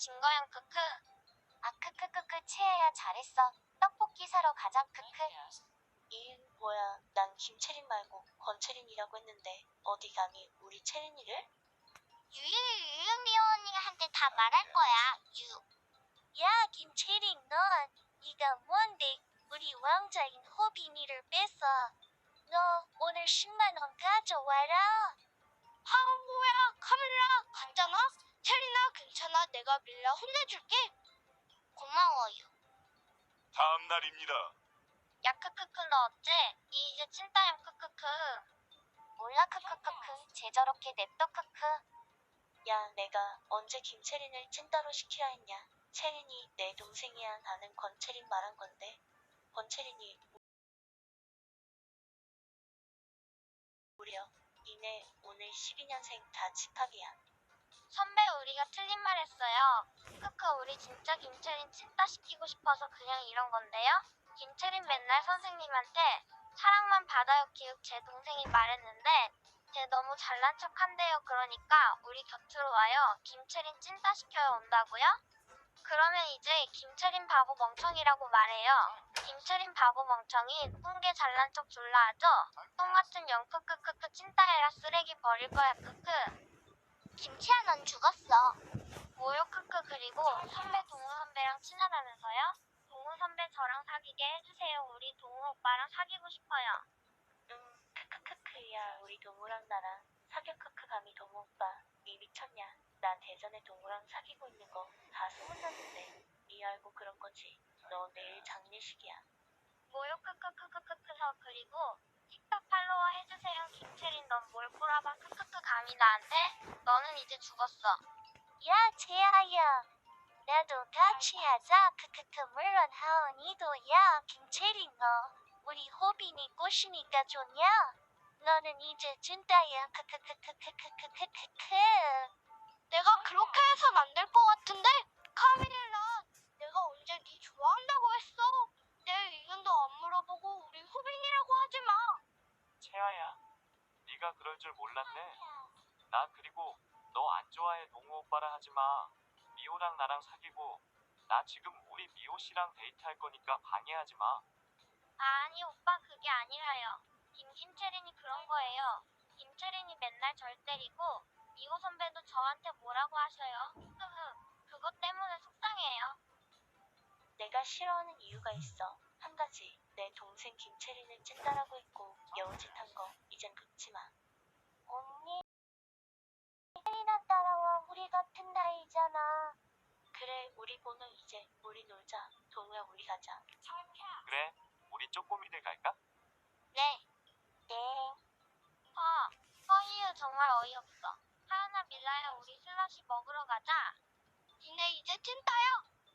진거양 크크. 아 크크크크 채야 잘했어. 떡볶이 사러 가자 크크. 이 뭐야 난 김채린 말고 권채린이라고 했는데 어디 감히 우리 채린이를? 유유 유유미 언니한테 다 말할 거야. 유. 야 김채린 넌 네가 뭔데 우리 왕자인 호빈이를 뺐어. 너 오늘 10만 원 가져와라. 아 뭐야 밀라 혼내줄게. 고마워요. 다음 날입니다. 야 크크크 너 어째? 이 이제 찐따임 크크크. 몰라 크크크크 쟤 저렇게 냅둬 크크. 야 내가 언제 김채린을 찐따로 시키라 했냐 채린이 내 동생이야 나는 권채린 말한 건데 권채린이 무려 니네 오늘 12년생 다 집합이야 선배 우리가 틀린 말 했어요. 크크 우리 진짜 김채린 찐따 시키고 싶어서 그냥 이런 건데요. 김채린 맨날 선생님한테 사랑만 받아요 기욱 제 동생이 말했는데 쟤 너무 잘난 척 한대요 그러니까 우리 곁으로 와요. 김채린 찐따 시켜요 온다고요? 그러면 이제 김채린 바보 멍청이라고 말해요. 김채린 바보 멍청이 꿍게 잘난 척 졸라 하죠? 똥 같은 영 크크크크 찐따해라 쓰레기 버릴 거야 크크. 김치야 넌 죽었어. 뭐요 크크 그리고 선배 동우 선배랑 친하다면서요? 동우 선배 저랑 사귀게 해주세요. 우리 동우 오빠랑 사귀고 싶어요. 응 크크크크야 우리 동우랑 나랑 사겨 크크 감히 동우 오빠 니 미쳤냐 나 대전에 동우랑 사귀고 있는 거 다 소문났는데 니 알고 그런 거지 너 내일 장례식이야 뭐요 크크크크크크서 그리고 틱톡 팔로워 해주세요. 김채린 넌 뭘 꼬라봐 크크크 감히 나한테? 너는 이제 죽었어. 야 재아야. 나도 같이 하자 크크크 물론 하은이도 야 김채린 너 우리 호빈이 꼬시니까 좋냐? 너는 이제 진짜야 크크크크크크크크크크 내가 그렇게 해선 안 될 것 같은데? 카밀라 내가 언제 네 좋아한다고 했어 내 의견도 안 물어보고 우리 후빈이라고 하지 마 채아야, 네가 그럴 줄 몰랐네. 나 그리고 너 안 좋아해 동우 오빠라 하지 마. 미호랑 나랑 사귀고 나 지금 우리 미호 씨랑 데이트할 거니까 방해하지 마. 아니 오빠 그게 아니라요 김김채린이 그런 거예요 김채린이 맨날 절 때리고 미호 선배도 저한테 뭐라고 하셔요 흐흐 그것 때문에 속상해요 내가 싫어하는 이유가 있어. 한 가지. 내 동생 김채린을 찐따라고 했고 여우짓 한 거 이젠 묻지 마. 언니 채린아 따라와 우리 같은 나이잖아 그래 우리 번호 이제 우리 놀자. 동우야 우리 가자. 그래, 우리 쪼꼬미들 갈까? 네. 네. 어, 허이유 정말 어이없어. 하연아 밀라야 우리 슬러시 먹으러 가자. 니네 이제 찐따요?